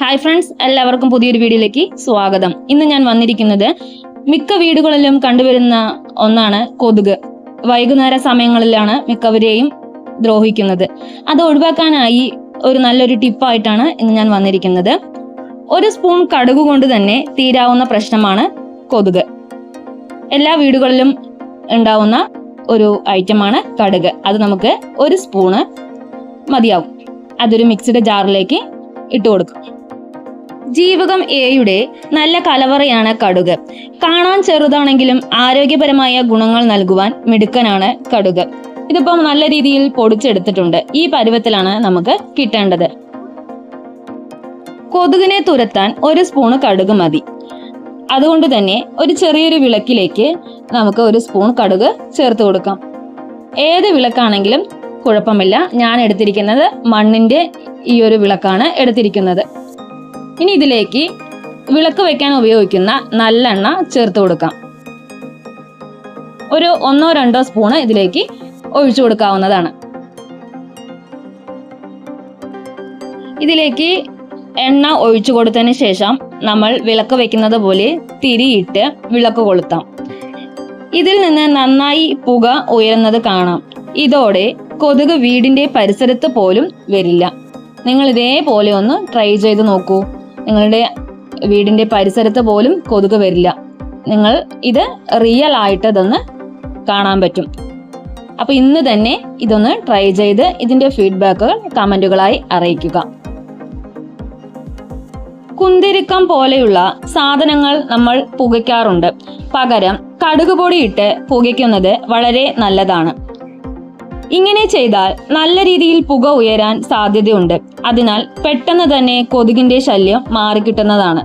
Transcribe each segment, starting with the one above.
Hi friends എല്ലാവർക്കും പുതിയൊരു വീഡിയോയിലേക്ക് സ്വാഗതം. ഇന്ന് ഞാൻ വന്നിരിക്കുന്നത് മിക്ക വീടുകളിലും കണ്ടുവരുന്ന ഒന്നാണ് കൊതുക്. വൈകുന്നേര സമയങ്ങളിലാണ് മിക്കവരെയും ദ്രോഹിക്കുന്നത്. അത് ഒഴിവാക്കാനായി ഒരു നല്ലൊരു ടിപ്പായിട്ടാണ് ഇന്ന് ഞാൻ വന്നിരിക്കുന്നത്. ഒരു സ്പൂൺ കടുക് കൊണ്ട് തന്നെ തീരാവുന്ന പ്രശ്നമാണ് കൊതുക്. എല്ലാ വീടുകളിലും ഉണ്ടാവുന്ന ഒരു ഐറ്റമാണ് കടുക്. അത് നമുക്ക് ഒരു സ്പൂണ് മതിയാവും. അതൊരു മിക്സിയുടെ ജാറിലേക്ക് ഇട്ട് കൊടുക്കും. ജീവകം എയുടെ നല്ല കലവറയാണ് കടുക്. കാണാൻ ചെറുതാണെങ്കിലും ആരോഗ്യപരമായ ഗുണങ്ങൾ നൽകുവാൻ മിടുക്കനാണ് കടുക്. ഇതിപ്പം നല്ല രീതിയിൽ പൊടിച്ചെടുത്തിട്ടുണ്ട്. ഈ പരുവത്തിലാണ് നമുക്ക് കിട്ടേണ്ടത്. കൊതുകിനെ തുരത്താൻ ഒരു സ്പൂണ് കടുക് മതി. അതുകൊണ്ട് തന്നെ ഒരു ചെറിയൊരു വിളക്കിലേക്ക് നമുക്ക് ഒരു സ്പൂൺ കടുക് ചേർത്ത് കൊടുക്കാം. ഏത് വിളക്കാണെങ്കിലും കുഴപ്പമില്ല. ഞാൻ എടുത്തിരിക്കുന്നത് മണ്ണിന്റെ ഈ ഒരു വിളക്കാണ് എടുത്തിരിക്കുന്നത്. ഇനി ഇതിലേക്ക് വിളക്ക് വെക്കാൻ ഉപയോഗിക്കുന്ന നല്ലെണ്ണ ചേർത്ത് കൊടുക്കാം. ഒരു ഒന്നോ രണ്ടോ സ്പൂണ് ഇതിലേക്ക് ഒഴിച്ചു കൊടുക്കാവുന്നതാണ്. ഇതിലേക്ക് എണ്ണ ഒഴിച്ചു കൊടുത്തതിന് ശേഷം നമ്മൾ വിളക്ക് വെക്കുന്നത് പോലെ തിരിയിട്ട് വിളക്ക് കൊളുത്താം. ഇതിൽ നിന്ന് നന്നായി പുക ഉയരുന്നത് കാണാം. ഇതോടെ കൊതുക് വീടിന്റെ പരിസരത്ത് പോലും വരില്ല. നിങ്ങൾ ഇതേപോലെ ഒന്ന് ട്രൈ ചെയ്ത് നോക്കൂ. നിങ്ങളുടെ വീടിന്റെ പരിസരത്ത് പോലും കൊതുക് വരില്ല. നിങ്ങൾ ഇത് റിയൽ ആയിട്ട് ഇതൊന്ന് കാണാൻ പറ്റും. അപ്പൊ ഇന്ന് തന്നെ ഇതൊന്ന് ട്രൈ ചെയ്ത് ഇതിന്റെ ഫീഡ്ബാക്കുകൾ കമന്റുകളായി അറിയിക്കുക. കുന്തിരിക്കം പോലെയുള്ള സാധനങ്ങൾ നമ്മൾ പുകയ്ക്കാറുണ്ട്. പകരം കടുക് പൊടിയിട്ട് പുകയ്ക്കുന്നത് വളരെ നല്ലതാണ്. ഇങ്ങനെ ചെയ്താൽ നല്ല രീതിയിൽ പുക ഉയരാൻ സാധ്യതയുണ്ട്. അതിനാൽ പെട്ടെന്ന് തന്നെ കൊതുകിന്റെ ശല്യം മാറിക്കിട്ടുന്നതാണ്.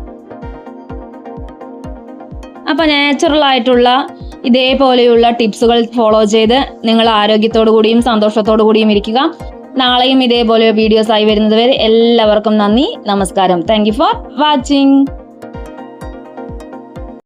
അപ്പൊ നാച്ചുറൽ ആയിട്ടുള്ള ഇതേപോലെയുള്ള ടിപ്സുകൾ ഫോളോ ചെയ്ത് നിങ്ങൾ ആരോഗ്യത്തോടു കൂടിയും സന്തോഷത്തോടു കൂടിയും ഇരിക്കുക. നാളെയും ഇതേപോലെ വീഡിയോസ് ആയി വരുന്നത് വരെ എല്ലാവർക്കും നന്ദി നമസ്കാരം. Thank for watching